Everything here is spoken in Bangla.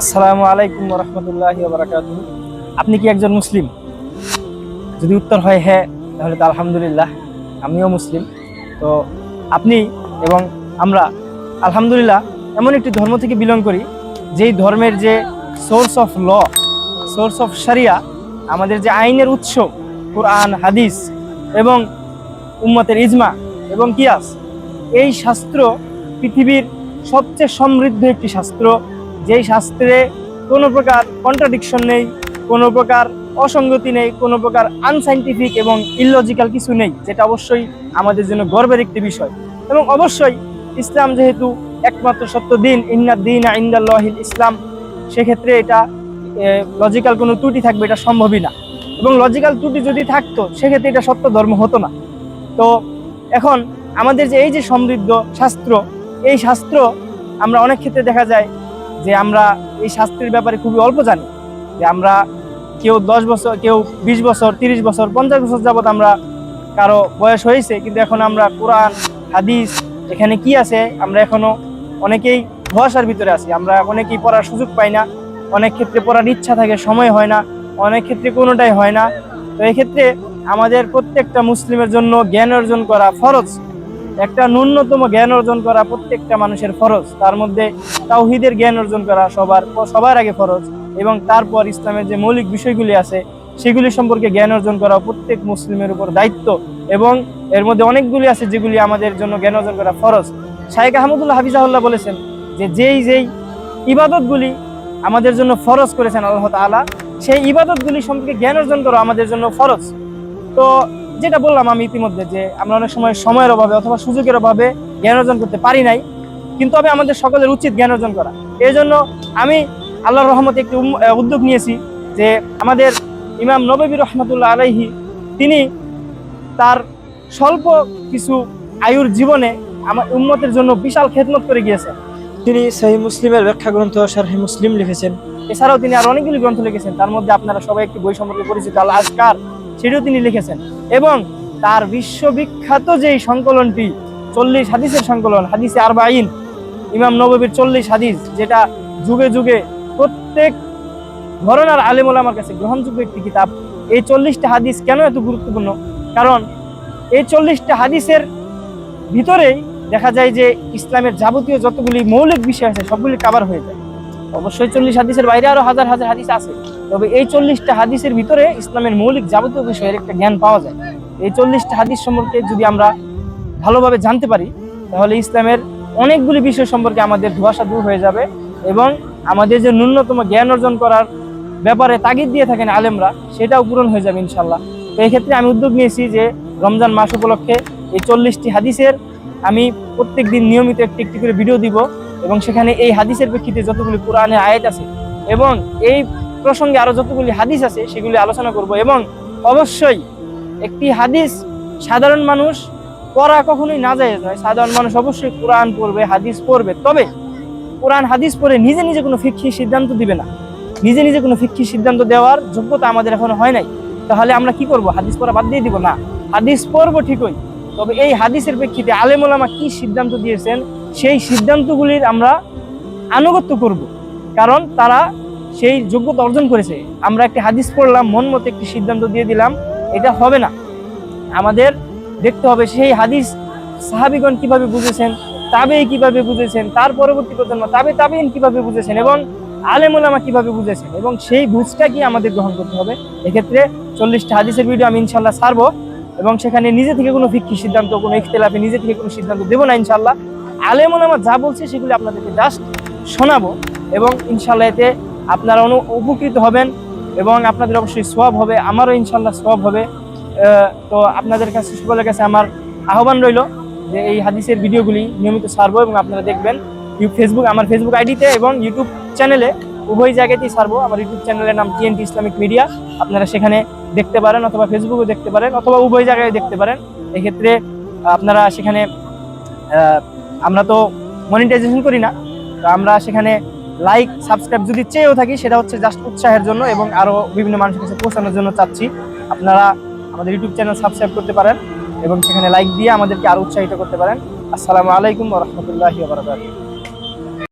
আসসালামু আলাইকুম রহমতুল্লাহ বারাকাতু আপনি কি একজন মুসলিম? যদি উত্তর হয় হ্যাঁ তাহলে তো আলহামদুলিল্লাহ, আমিও মুসলিম। তো আপনি এবং আমরা, আলহামদুলিল্লাহ, এমন একটি ধর্ম থেকে বিলং করি, যেই ধর্মের যে source of law source of সারিয়া আমাদের যে আইনের উৎস, কোরআন, হাদিস এবং উম্মতের ইজমা এবং কিয়াস, এই শাস্ত্র পৃথিবীর সবচেয়ে সমৃদ্ধ একটি শাস্ত্র। যেই শাস্ত্রে কোনো প্রকার কন্ট্রাডিকশন নেই, কোনো প্রকার অসঙ্গতি নেই, কোনো প্রকার আনসাইন্টিফিক এবং ইললজিক্যাল কিছু নেই, যেটা অবশ্যই আমাদের জন্য গর্বের একটি বিষয়। এবং অবশ্যই ইসলাম যেহেতু একমাত্র সত্য দিন ইন্নাদ দিন ইন্দাল্লাহিল ইসলাম, সেক্ষেত্রে এটা লজিক্যাল কোনো ত্রুটি থাকবে, এটা সম্ভবই না। এবং লজিক্যাল ত্রুটি যদি থাকতো, সেক্ষেত্রে এটা সত্য ধর্ম হতো না। তো এখন আমাদের যে এই যে সমৃদ্ধ শাস্ত্র, এই শাস্ত্র আমরা অনেক ক্ষেত্রে দেখা যায় যে আমরা এই শাস্তির ব্যাপারে খুবই অল্প জানি। যে আমরা কেউ দশ বছর, কেউ বিশ বছর, তিরিশ বছর, পঞ্চাশ বছর যাবত আমরা কারও বয়স হয়েছে, কিন্তু এখন আমরা কোরআন, হাদিস, এখানে কি আছে, আমরা এখনও অনেকেই ধোয়াশার ভিতরে আছি। আমরা অনেকেই পড়ার সুযোগ পাই না, অনেক ক্ষেত্রে পড়ার ইচ্ছা থাকে, সময় হয় না, অনেক ক্ষেত্রে কোনোটাই হয় না। তো এক্ষেত্রে আমাদের প্রত্যেকটা মুসলিমের জন্য জ্ঞান অর্জন করা ফরজ। একটা ন্যূনতম জ্ঞান অর্জন করা প্রত্যেকটা মানুষের ফরজ। তার মধ্যে তাওহিদের জ্ঞান অর্জন করা সবার সবার আগে ফরজ এবং তারপর ইসলামের যে মৌলিক বিষয়গুলি আছে, সেগুলি সম্পর্কে জ্ঞান অর্জন করা প্রত্যেক মুসলিমের উপর দায়িত্ব এবং এর মধ্যে অনেকগুলি আছে যেগুলি আমাদের জন্য জ্ঞান অর্জন করা ফরজ। শাহেক আহমদুল্লাহ হাফিজাহুল্লাহ বলেছেন যে যেই যেই ইবাদতগুলি আমাদের জন্য ফরজ করেছেন আল্লাহ তাআলা, সেই ইবাদতগুলি সম্পর্কে জ্ঞান অর্জন করা আমাদের জন্য ফরজ। তো যেটা বললাম আমি ইতিমধ্যে যে আমরা অনেক সময় সময়ের অভাবে অথবা সুযোগের অভাবে জ্ঞান অর্জন করতে পারি নাই কিন্তু তবে আমাদের সকলের উচিত জ্ঞান অর্জন করা। এই জন্য আমি আল্লাহর রহমতে একটি উদ্যোগ নিয়েছি যে আমাদের ইমাম নবী রহমতুল্লাহ আলাইহি তিনি তার স্বল্প কিছু আয়ুর জীবনে আমার উম্মতের জন্য বিশাল খেদমত করে গিয়েছেন। তিনি সেই মুসলিমের ব্যাখ্যা গ্রন্থ শারহি মুসলিম লিখেছেন। এছাড়াও তিনি আর অনেকগুলি গ্রন্থ লিখেছেন। তার মধ্যে আপনারা সবাই একটি বই সম্পর্কে পরিচিত আল আজকার সেটিও তিনি লিখেছেন। এবং তার বিশ্ববিখ্যাত যেই সংকলনটি, চল্লিশ হাদিসের সংকলন, হাদিসে আরবাইন ইমাম নববীর চল্লিশ হাদিস, যেটা যুগে যুগে প্রত্যেক ঘরনার আলেমুল আমার কাছে গ্রহণযোগ্য একটি কিতাব, এই চল্লিশটা হাদিস কেন এত গুরুত্বপূর্ণ? কারণ এই চল্লিশটা হাদিসের ভিতরেই দেখা যায় যে ইসলামের যাবতীয় যতগুলি মৌলিক বিষয় আছে, সবগুলি কাবার হয়ে যায়। অবশ্যই চল্লিশ হাদিসের বাইরে আরও হাজার হাজার হাদিস আছে। তবে এই চল্লিশটা হাদিসের ভিতরে ইসলামের মৌলিক যাবতীয় বিষয়ের একটা জ্ঞান পাওয়া যায়। এই চল্লিশটা হাদিস সম্পর্কে যদি আমরা ভালোভাবে জানতে পারি, তাহলে ইসলামের অনেকগুলি বিষয় সম্পর্কে আমাদের ধোয়াশা দূর হয়ে যাবে এবং আমাদের যে ন্যূনতম জ্ঞান অর্জন করার ব্যাপারে তাগিদ দিয়ে থাকেন আলেমরা, সেটাও পূরণ হয়ে যাবে ইনশাল্লাহ তো এই ক্ষেত্রে আমি উদ্যোগ নিয়েছি যে রমজান মাস উপলক্ষে এই চল্লিশটি হাদিসের আমি প্রত্যেক দিন নিয়মিত একটি একটি করে ভিডিও দিব এবং সেখানে এই হাদিসের প্রেক্ষিতে যতগুলি কোরআনের আয়াত আছে এবং এই প্রসঙ্গে আরও যতগুলি হাদিস আছে, সেগুলি আলোচনা করব এবং অবশ্যই একটি হাদিস সাধারণ মানুষ পড়া কখনোই না যায় নয়। সাধারণ মানুষ অবশ্যই কোরআন পড়বে, হাদিস পড়বে। তবে কোরআন, হাদিস পড়ে নিজে নিজে কোনো ফিক্ষি সিদ্ধান্ত দিবে না। নিজে নিজে কোনো ফিক্ষি সিদ্ধান্ত দেওয়ার যোগ্যতা আমাদের এখনও হয় নাই। তাহলে আমরা কি করব? হাদিস পড়া বাদ দিয়ে দিব? না। হাদিস পড়ব ঠিকই, তবে এই হাদিসের প্রেক্ষিতে আলেমুলামা কি সিদ্ধান্ত দিয়েছেন, সেই সিদ্ধান্তগুলির আমরা আনুগত্য করব। কারণ তারা সেই যোগ্যতা অর্জন করেছে। আমরা একটি হাদিস পড়লাম, মন মতো একটি সিদ্ধান্ত দিয়ে দিলাম, এটা হবে না। আমাদের দেখতে হবে সেই হাদিস সাহাবিগণ কীভাবে বুঝেছেন, তাবেই কীভাবে বুঝেছেন, তার পরবর্তী প্রজন্ম, তাবে তাবেইন কীভাবে বুঝেছেন এবং আলেমুলামা কীভাবে বুঝেছেন এবং সেই বুঝটা কি আমাদের গ্রহণ করতে হবে? এক্ষেত্রে চল্লিশটা হাদিসের ভিডিও আমি ইনশাল্লাহ ছাড়বো এবং সেখানে নিজে থেকে কোনো ফিক্কি সিদ্ধান্ত, কোনো ইখতলাফে নিজে থেকে কোনো সিদ্ধান্ত দেবো না ইনশাল্লাহ আলেমুলামা যা বলছে সেগুলি আপনাদেরকে জাস্ট শোনাবো এবং ইনশাল্লাহ এতে আপনারা অনু উপকৃত হবেন এবং আপনাদের অবশ্যই সব হবে, আমারও ইনশাল্লাহ সব হবে। তো আপনাদের কাছে, সকলের কাছে আমার আহ্বান রইল যে এই হাদিসের ভিডিওগুলি নিয়মিত ছাড়বো এবং আপনারা দেখবেন ইউ ফেসবুক আমার ফেসবুক আইডিতে এবং ইউটিউব চ্যানেলে উভয় জায়গাতেই ছাড়বো আমার ইউটিউব চ্যানেলের নাম টিএনটি ইসলামিক মিডিয়া আপনারা সেখানে দেখতে পারেন অথবা ফেসবুকে দেখতে পারেন অথবা উভয় জায়গায় দেখতে পারেন। এক্ষেত্রে আপনারা সেখানে আমরা তো মনিটাইজেশন করি না। তো আমরা সেখানে লাইক সাবস্ক্রাইব যদি চেয়েও থাকি, সেটা হচ্ছে জাস্ট উৎসাহের জন্য এবং আরও বিভিন্ন মানুষের কাছে পৌঁছানোর জন্য চাচ্ছি। আপনারা আমাদের ইউটিউব চ্যানেল সাবস্ক্রাইব করতে পারেন এবং সেখানে লাইক দিয়ে আমাদেরকে আরও উৎসাহিত করতে পারেন। আসসালামু আলাইকুম রহমতুল্লাহি বারকাতুহু।